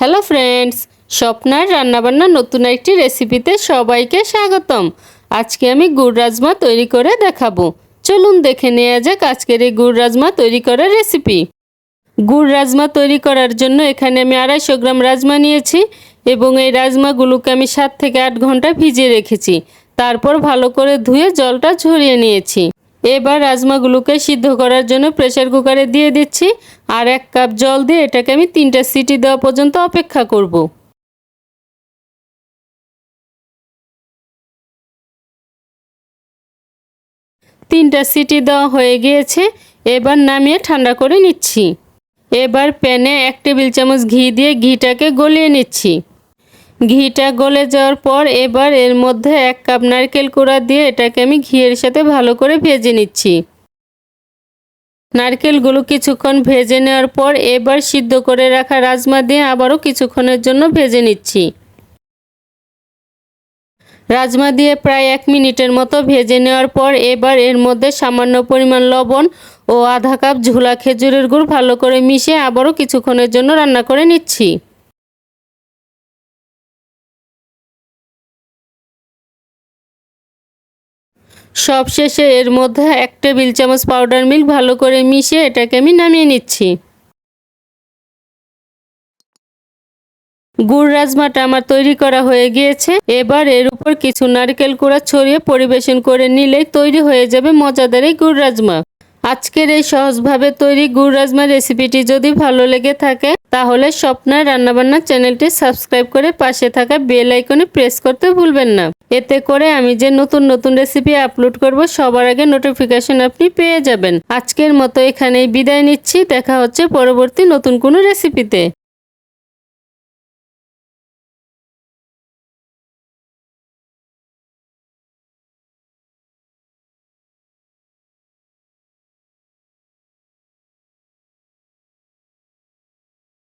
Hello friends স্বপ্নার রান্নাবান্নার নতুন একটি রেসিপিতে সবাইকে স্বাগতম। আজকে আমি গুড় রাজমা তৈরি করে দেখাবো। চলুন দেখে নেওয়া যাক আজকের এই গুড় রাজমা তৈরি করার রেসিপি গুড় রাজমা তৈরি করার জন্য এখানে আমি আড়াইশো গ্রাম রাজমা নিয়েছি এবং এই রাজমাগুলোকে আমি সাত থেকে আট ঘণ্টা ভিজিয়ে রেখেছি। তারপর ভালো করে ধুয়ে জলটা ঝরিয়ে নিয়েছি। এবার রাজমাগুলোকে সিদ্ধ করার জন্য প্রেসার কুকারে দিয়ে দিচ্ছি আর এক কাপ জল দিয়ে এটাকে আমি তিনটা সিটি দেওয়া পর্যন্ত অপেক্ষা করব। তিনটা সিটি দেওয়া হয়ে গিয়েছে, এবার নামিয়ে ঠান্ডা করে নিচ্ছি এবার প্যানে এক টেবিল চামচ ঘি দিয়ে ঘিটাকে গলিয়ে নিচ্ছি ঘিটা গলে যাওয়ার পর এবার এর মধ্যে এক কাপ নারকেল কুড়া দিয়ে এটাকে আমি ঘিয়ের সাথে ভালো করে ভেজে নিচ্ছি। নারকেলগুলো কিছুক্ষণ ভেজে নেওয়ার পর এবার সিদ্ধ করে রাখা রাজমা দিয়ে আবারও কিছুক্ষণের জন্য ভেজে নিচ্ছি। রাজমা দিয়ে প্রায় এক মিনিটের মতো ভেজে নেওয়ার পর এবার এর মধ্যে সামান্য পরিমাণ লবণ ও আধা কাপ ঝোলা খেজুরের গুড় ভালো করে মিশিয়ে আবারও কিছুক্ষণের জন্য রান্না করে নিচ্ছি। সব শেষে এর মধ্যে এক টেবিল চামচ পাউডার মিল্ক ভালো করে মিশিয়ে এটাকে আমি নামিয়ে নিচ্ছি। গুড় রাজমাটা আমার তৈরি করা হয়ে গিয়েছে। এবার এর উপর কিছু নারকেল কুড়া ছড়িয়ে পরিবেশন করে নিলেই তৈরি হয়ে যাবে মজাদার এই গুড় রাজমা। আজকের এই সহজভাবে তৈরি গুড় রাজমা রেসিপিটি যদি ভালো লেগে থাকে তাহলে স্বপ্নায় রান্নাবান্না চ্যানেলটি সাবস্ক্রাইব করে পাশে থাকা বেল আইকনে প্রেস করতে ভুলবেন না। এতে করে আমি যে নতুন নতুন রেসিপি আপলোড করব, সবার আগে নোটিফিকেশন আপনি পেয়ে যাবেন। আজকের মতো এখানেই বিদায় নিচ্ছি, দেখা হচ্ছে পরবর্তী নতুন কোনো রেসিপিতে